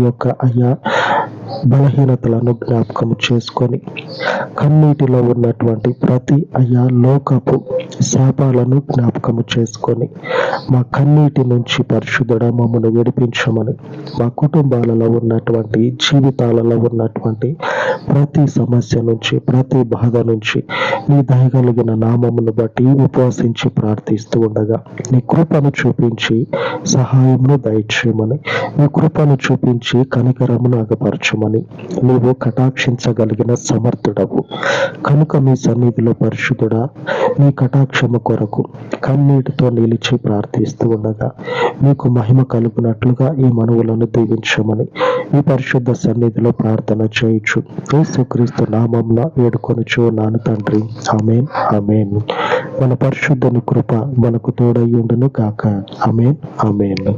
యొక్క అయ్యా బలహీనతలను జ్ఞాపకం చేసుకొని కన్నీటిలో ఉన్నటువంటి ప్రతి అయా లోకపు శాపాలను జ్ఞాపకము చేసుకొని మా కన్నీటి నుంచి పరిశుద్ధుడ మమ్మను విడిపించమని మా కుటుంబాలలో ఉన్నటువంటి జీవితాలలో ఉన్నటువంటి ప్రతి సమస్య నుంచి ప్రతి బాధ నుంచి నీ దయగలిగిన నామమును బట్టి ఉపవసించి ప్రార్థిస్తూ ఉండగా నీ కృపను చూపించి సహాయమును దయచేయమని నీ కృపను చూపించి కనికరమును చేయమని నీవు కటాక్షించగలిగిన సమర్థుడవు. కనుక మీ సన్నిధిలో పరిశుద్ధుడా మీ కటాక్షము కొరకు కన్నీటితో నిలిచి ప్రార్థిస్తూ ఉండగా మీకు మహిమ కలుగునట్లుగా ఈ మనవులను దీవించమని ఈ పరిశుద్ధ సన్నిధిలో ప్రార్థన చేయొచ్చు యేసుక్రీస్తు నామంలో వేడుకొనుచు నాను తండ్రి. Amen amen. మన పరిశుద్ధని కృప మనకు తోడయ్యుండును కాక ఆమెన్ ఆమెన్.